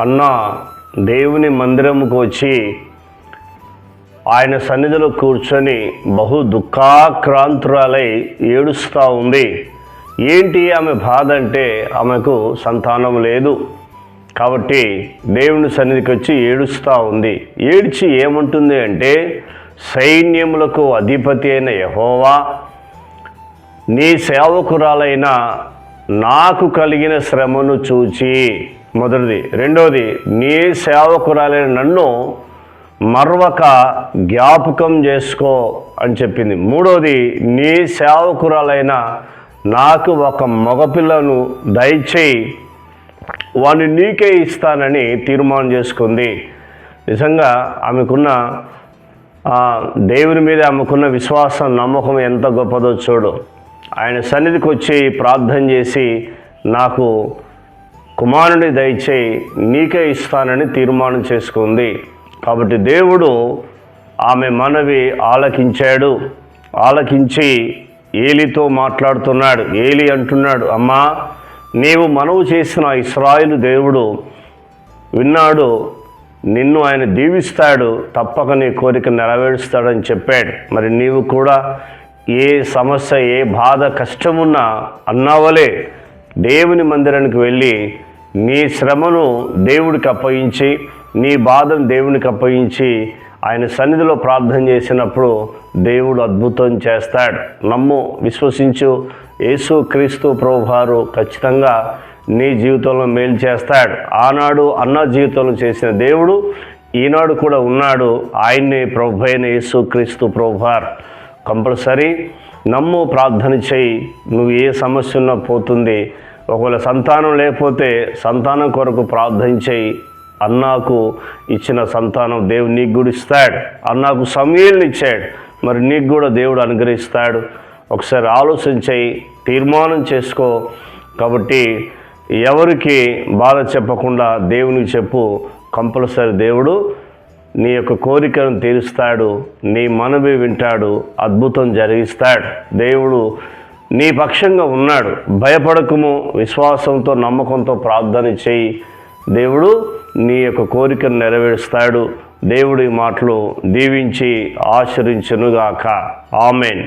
అన్న దేవుని మందిరముకు వచ్చి ఆయన సన్నిధిలో కూర్చొని బహు దుఃఖాక్రాంతురాలై ఏడుస్తూ ఉంది. ఏంటి ఆమె బాధ అంటే ఆమెకు సంతానం లేదు. కాబట్టి దేవుని సన్నిధికి వచ్చి ఏడుస్తూ ఉంది. ఏడ్చి ఏముంటుంది అంటే సైన్యములకు అధిపతి అయిన యహోవా నీ సేవకురాలైన నాకు కలిగిన శ్రమను చూచి మొదటిది. రెండవది నీ సేవకురాలైన నన్ను మరొక జ్ఞాపకం చేసుకో అని చెప్పింది. మూడవది నీ సేవకురాలైన నాకు ఒక మగపిల్లను దయచేయి వాడిని నీకే ఇస్తానని తీర్మానం చేసుకుంది. నిజంగా ఆమెకున్న దేవుని మీద ఆమెకున్న విశ్వాసం నమ్మకం ఎంత గొప్పదో చూడు. ఆయన సన్నిధికి వచ్చి ప్రార్థన చేసి నాకు కుమారుని దయచేయి నీకే ఇస్తానని తీర్మానం చేసుకుంది. కాబట్టి దేవుడు ఆమె మనవి ఆలకించాడు. ఆలకించి ఏలితో మాట్లాడుతున్నాడు. ఏలి అంటున్నాడు అమ్మా నీవు మనవు చేసిన ఇస్రాయిలు దేవుడు విన్నాడు. నిన్ను ఆయన దీవిస్తాడు. తప్పక నీ కోరిక నెరవేరుస్తాడని చెప్పాడు. మరి నీవు కూడా ఏ సమస్య ఏ బాధ కష్టమున్నా అన్నావలే. దేవుని మందిరానికి వెళ్ళి నీ శ్రమను దేవుడికి అప్పగించి నీ బాధను దేవునికి అప్పగించి ఆయన సన్నిధిలో ప్రార్థన చేసినప్పుడు దేవుడు అద్భుతం చేస్తాడు. నమ్ము విశ్వసించు. యేసు క్రీస్తు ప్రభువారు ఖచ్చితంగా నీ జీవితంలో మేలు చేస్తాడు. ఆనాడు అన్న జీవితంలో చేసిన దేవుడు ఈనాడు కూడా ఉన్నాడు. ఆయన్ని ప్రభు అయిన యేసు క్రీస్తు ప్రభువార్. కంపల్సరీ నమ్ము ప్రార్థన చేయి. నువ్వు ఏ సమస్య ఉన్నా పోతుంది. ఒకవేళ సంతానం లేకపోతే సంతానం కొరకు ప్రార్థన చేయి అన్నాకు ఇచ్చిన సంతానం దేవుడు నీకు కూడా ఇస్తాడు. అన్నాకు సమయాన్ని ఇచ్చాడు. మరి నీకు కూడా దేవుడు అనుగ్రహిస్తాడు. ఒకసారి ఆలోచన చేయి తీర్మానం చేసుకో. కాబట్టి ఎవరికి బాధ చెప్పకుండా దేవునికి చెప్పు. కంపల్సరీ దేవుడు నీ యొక్క కోరికను తీరుస్తాడు. నీ మనవి వింటాడు. అద్భుతం జరిగిస్తాడు. దేవుడు నీ పక్షంగా ఉన్నాడు. భయపడకము విశ్వాసంతో నమ్మకంతో ప్రార్థన చేయి. దేవుడు నీ యొక్క కోరికను నెరవేరుస్తాడు. దేవుడి మాటలు దీవించి ఆచరించునుగాక. ఆమెన్.